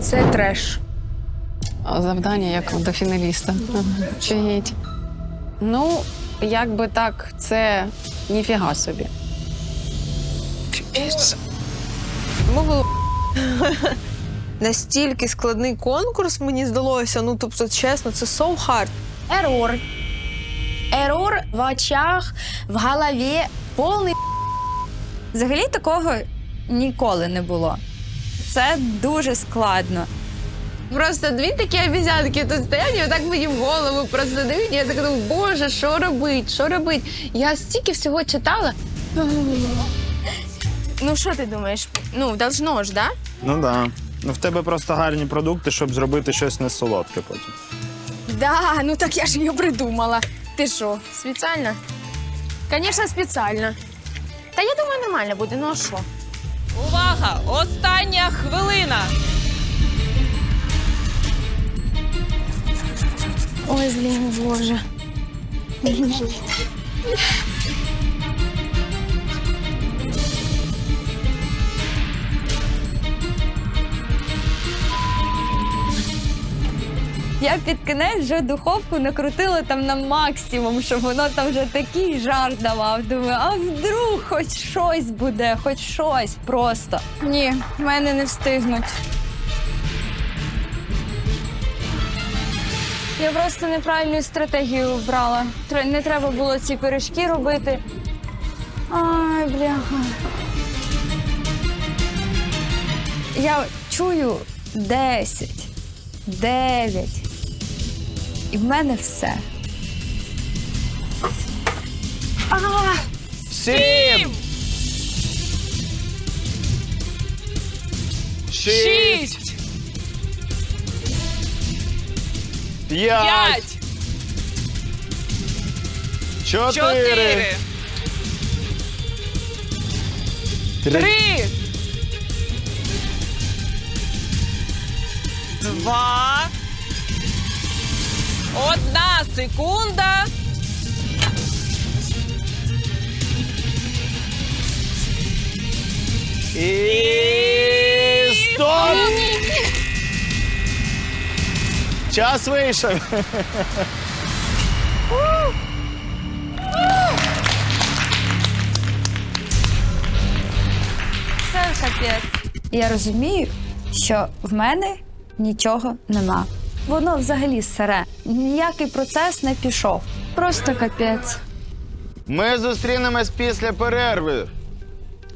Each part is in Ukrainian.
Це треш. А Завдання як до фіналіста. Чигіть. Ну, як би так, це ніфіга собі. Ми були настільки складний конкурс, мені здалося. Ну, тобто, чесно, це so hard. Ерор. Ерор в очах, в голові, повний. Взагалі такого ніколи не було. Це дуже складно. Просто дві такі обізянки тут стоять, і отак мені в голову просто дають. Я так думаю, боже, що робить, що робить? Я стільки всього читала. Ну, що ти думаєш? Ну, должно ж, да? Ну да. Ну в тебе просто гарні продукти, щоб зробити щось не солодке потім. Да, ну так я ж її придумала. Ти що, спеціально? Звісно, спеціально. Та я думаю, нормально буде, ну а що? Увага! Остання хвилина. Ой, блін, боже. Я під кінець вже духовку накрутила там на максимум, щоб воно там вже такий жар давав. Думаю, а вдруг хоч щось буде, хоч щось просто. Ні, в мене не встигнуть. Я просто неправильну стратегію обрала. Не треба було ці пиріжки робити. Ай, бляха. Я чую 10, 9. І в мене все. Сім! Шість, П'ять! п'ять, Чотири! чотири, три, два, одна секунда. І стоп! Час вийшов. Це капець. Я розумію, що в мене нічого нема. Воно взагалі сире. Ніякий процес не пішов. Просто капець. Ми зустрінемось після перерви.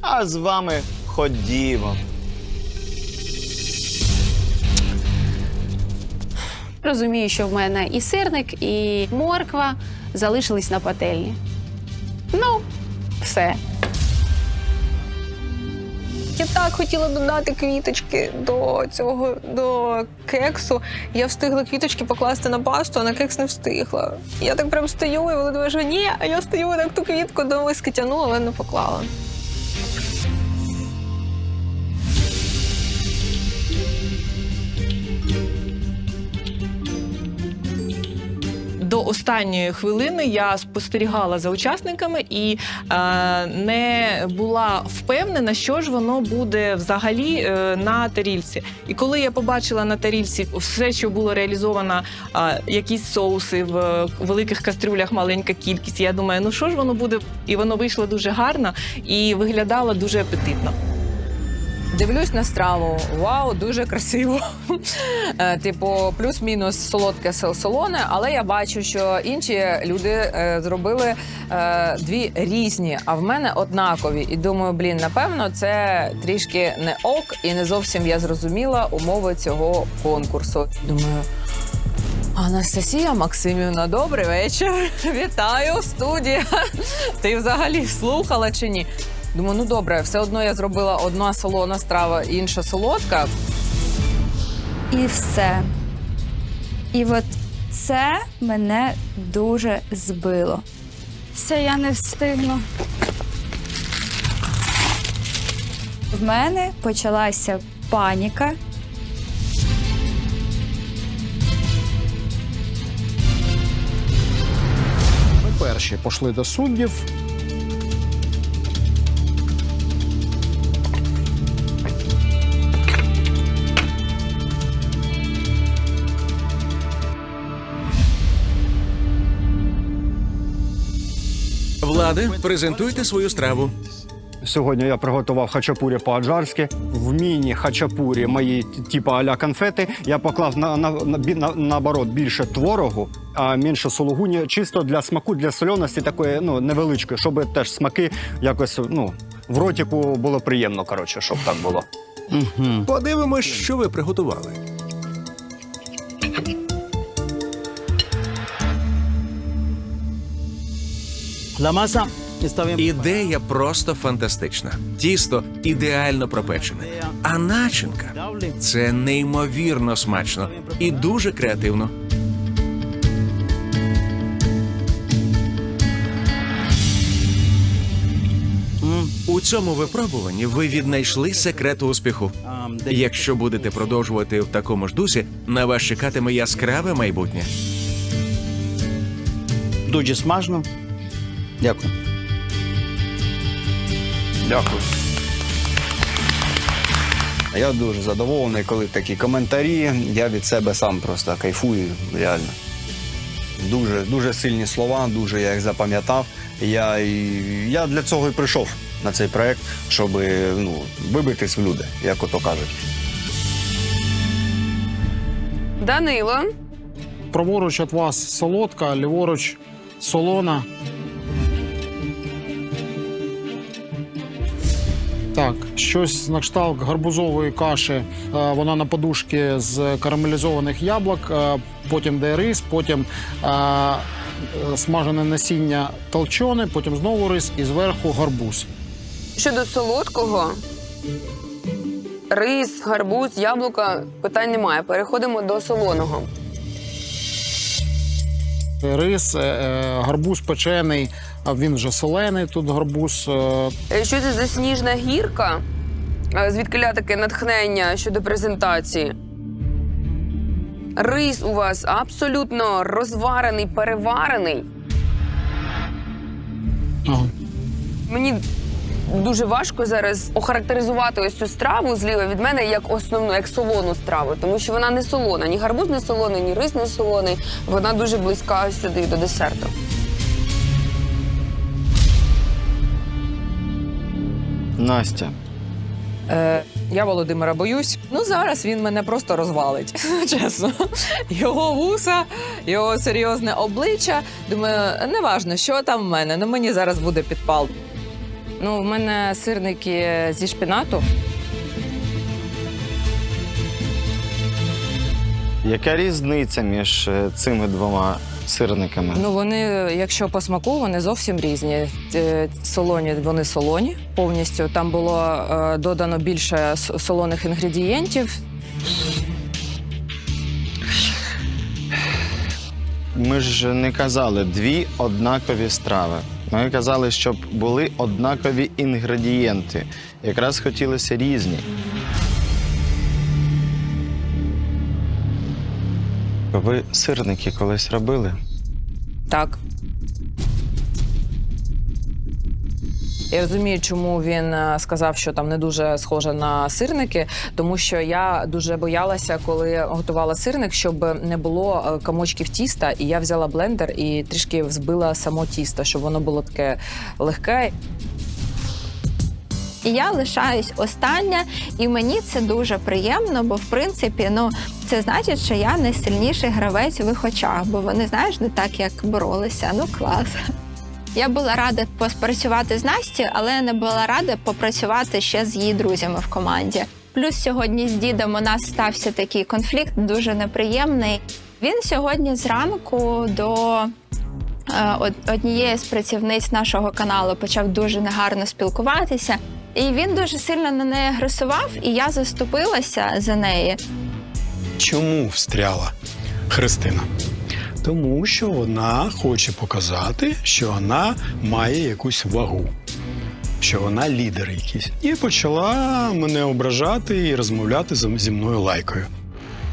А з вами ходімо. Розумію, що в мене і сирник, і морква залишились на пательні. Ну, все. Я так хотіла додати квіточки до цього до кексу. Я встигла квіточки покласти на пасту, а на кекс не встигла. Я так прям стою, і думає, що ні, а я стою так ту квітку до миски тянула, але не поклала. До останньої хвилини я спостерігала за учасниками і е, не була впевнена, що ж воно буде взагалі е, на тарільці. І коли я побачила на тарільці все, що було реалізовано, е, якісь соуси в великих кастрюлях, маленька кількість, я думаю, ну що ж воно буде? І воно вийшло дуже гарно і виглядало дуже апетитно. Дивлюсь на страву. Вау, дуже красиво. Е, Типу, плюс-мінус солодке сол- солоне, але я бачу, що інші люди е, зробили е, дві різні, а в мене однакові. І думаю, блін, напевно, це трішки не ок, і не зовсім я зрозуміла умови цього конкурсу. Думаю. Анастасія Максимівна, добрий вечір. Вітаю, студія. Ти взагалі слухала чи ні? Думаю, ну добре, все одно я зробила одна солона страва, інша солодка. І все. І от це мене дуже збило. Все, я не встигну. В мене почалася паніка. Ми перші пішли до суддів. Влади, презентуйте свою страву. Сьогодні я приготував хачапурі по-аджарськи. В міні-хачапурі мої типу аля конфети. Я поклав на, на, на, наоборот більше творогу, а менше сулугуні, чисто для смаку, для сольоності такої ну, невеличкої, щоб теж смаки якось ну, в ротику було приємно, коротше, щоб так було. Подивимось, що ви приготували. La masa está bien. Ідея просто фантастична. Тісто ідеально пропечене. А начинка це неймовірно смачно і дуже креативно. У цьому випробуванні ви віднайшли секрет успіху. Якщо будете продовжувати в такому ж дусі, на вас чекатиме яскраве майбутнє. Дуже смажно. Дякую. Дякую. Я дуже задоволений, коли такі коментарі. Я від себе сам просто кайфую, реально. Дуже, дуже сильні слова, дуже я їх запам'ятав. Я, я для цього і прийшов на цей проект, щоб ну, вибитись в люди, як ото кажуть. Данило, Праворуч від вас солодка, ліворуч солона. Так, щось на кшталт гарбузової каші. Е, Вона на подушці з карамелізованих яблук, е, потім де рис, потім е, смажене насіння толчоне, потім знову рис і зверху гарбуз. щодо солодкого, рис, гарбуз, яблука питань немає. Переходимо до солоного. Рис, е, е, гарбуз печений, а він вже солений. Тут гарбуз. е, Що це за сніжна гірка? Звідки Звідкиля таке натхнення щодо презентації? Рис у вас абсолютно розварений, переварений. ага. Мені дуже важко зараз охарактеризувати ось цю страву зліва від мене як основну, як солону страву, тому що вона не солона. Ні гарбуз не солоний, ні рис не солоний. Вона дуже близька ось сюди до десерту. Настя. Е, я Володимира боюсь. Ну зараз він мене просто розвалить. Чесно. Його вуса, його серйозне обличчя. Думаю, неважно, що там в мене. Ну мені зараз буде підпал. Ну, в мене сирники зі шпинату. Яка різниця між е, цими двома сирниками? Ну вони, якщо по смаку, вони зовсім різні. Е, Солоні вони солоні повністю. Там було е, додано більше солоних інгредієнтів. Ми ж не казали дві однакові страви. Ми казали, щоб були однакові інгредієнти. Якраз хотілося різні. Ви сирники колись робили? Так. Я розумію, чому він е, сказав, що там не дуже схоже на сирники, тому що я дуже боялася, коли готувала сирник, щоб не було е, комочків тіста, і я взяла блендер і трішки взбила само тісто, щоб воно було таке легке. І я лишаюсь остання, і мені це дуже приємно, бо в принципі, ну це значить, що я найсильніший гравець в їх очах, бо вони знаєш не так, як боролися. Ну клас. Я була рада поспрацювати з Насті, але не була рада попрацювати ще з її друзями в команді. Плюс сьогодні з дідом у нас стався такий конфлікт, дуже неприємний. Він сьогодні зранку до е, однієї з працівниць нашого каналу почав дуже негарно спілкуватися. І він дуже сильно на неї агресував, і я заступилася за неї. Чому встряла Христина? Тому що вона хоче показати, що вона має якусь вагу, що вона лідер якийсь. І почала мене ображати і розмовляти зі мною лайкою.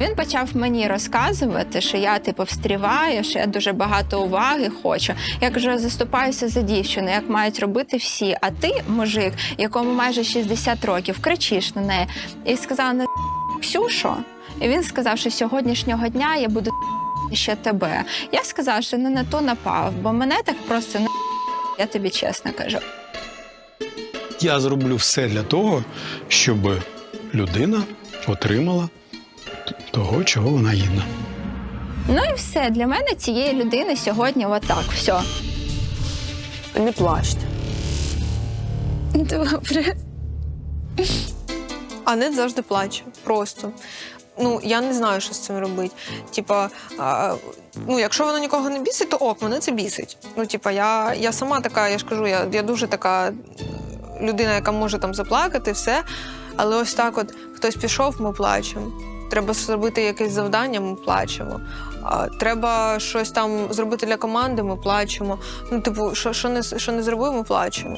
Він почав мені розказувати, що я типу встріваю, що я дуже багато уваги хочу. Я кажу, заступаюся за дівчину, як мають робити всі. А ти, мужик, якому майже 60 років, кричиш на неї. І сказала не Ксюшо. І він сказав, що з сьогоднішнього дня я буду ще тебе. Я сказала, що не на то напав, бо мене так просто не Я тобі чесно кажу. Я зроблю все для того, щоб людина отримала того, чого вона гідна. Ну і все. Для мене цієї людини сьогодні отак. Все. Не плачте. Добре. Анет завжди плаче. Просто. Ну, я не знаю, що з цим робити. Типа, ну, якщо воно нікого не бісить, то ок, мене це бісить. Ну, типа, я, я сама така, я ж кажу, я, я дуже така людина, яка може там заплакати, все. Але ось так, от хтось пішов, ми плачемо. Треба зробити якесь завдання, ми плачемо. Треба щось там зробити для команди, ми плачемо. Ну, типу, що, що, не, що не зробив, ми плачемо.